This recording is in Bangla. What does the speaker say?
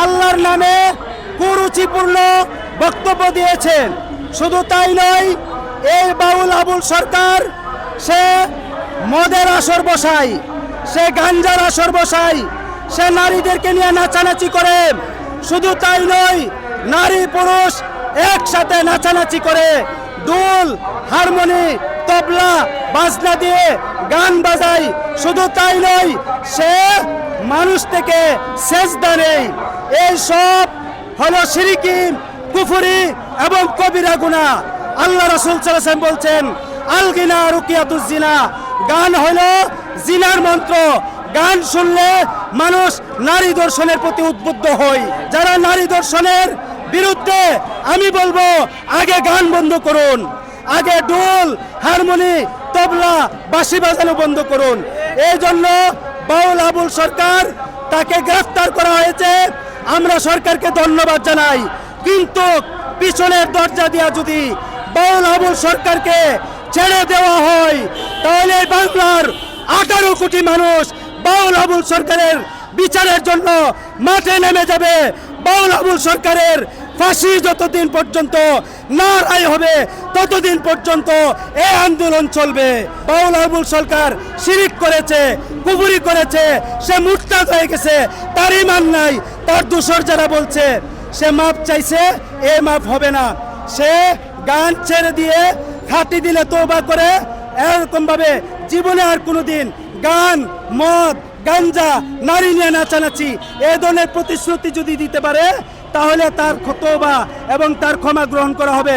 আল্লাহর নামে কুরুচিপূর্ণ বক্তব্য দিয়েছেন। শুধু তাই নয়, এই বাউল আবুল সরকার, সে মদের আসর বসায় সে গাঞ্জার আসর বসায় সে নারীদেরকে নিয়ে নাচানাচি করে। শুধু তাই নয়, নারী পুরুষ একসাথে নাচানাচি করে। দুল, হারমোনি, তবলা, বাজনা দিয়ে গান বাজায়। শুধু তাই নয়, সে মানুষ থেকে সেজদা নেই এই সব হলো সিরিকি কুফুরি এবং কবিরা গুণা। আল্লাহ রসুল সাল্লাম বলছেন আলগিনা রুকিয়াতুজ জিনা। গান হলো জিনার মন্ত্র। গান শুনলে মানুষ নারী দর্শনের প্রতি উদ্বুদ্ধ হয় যারা নারী দর্শনের বিরুদ্ধে, আমি বলব, আগে গান বন্ধ করুন। আগে ডোল হারমোনি, তবলা, বাঁশি বাজানো বন্ধ করুন। এই জন্য বাউল আবুল সরকার তাকে গ্রেফতার করা হয়েছে। আমরা সরকারকে ধন্যবাদ জানাই, কিন্তু পিছনের দরজা দিয়া যদি বাউল আবুল সরকারকে ছেড়ে দেওয়া হয়, তাহলে বাংলার আঠারো কোটি মানুষ বাউল আবুল সরকারের বিচারের জন্য মাঠে নেমে যাবে। বাউল আবুল সরকারের ফাঁসি যতদিন পর্যন্ত না রায় হবে, ততদিন পর্যন্ত এ আন্দোলন চলবে। বাউল আবুল সরকার শিরিক করেছে, কুবুরি করেছে, সে মুরতাদ হয়ে গেছে তার ইমান নাই। তার দোষর যারা বলছে, সে মাপ চাইছে, এ মাপ হবে না। সে গান ছেড়ে দিয়ে খাটি দিলে তোবা করে এরকম ভাবে জীবনে আর কোনোদিন গান, মদ, গাঞ্জা, নারী নিয়ে নাচানাচি এ ধরনের প্রতিশ্রুতি যদি দিতে পারে, তাহলে তার তোবা এবং তার ক্ষমা গ্রহণ করা হবে।